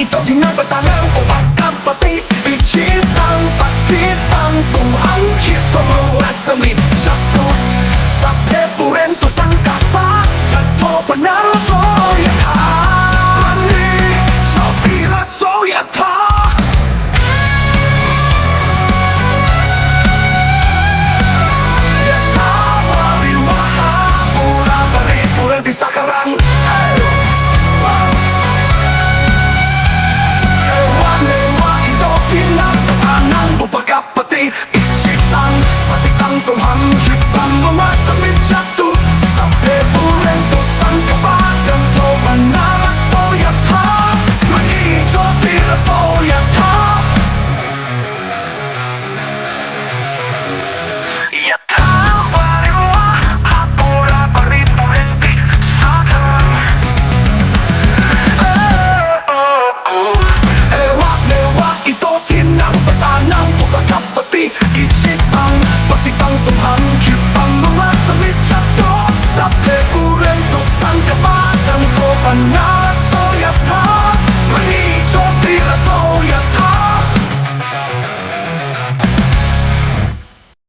Ito dinapatalaw o magkapatid Bitchin ang pagkakas No!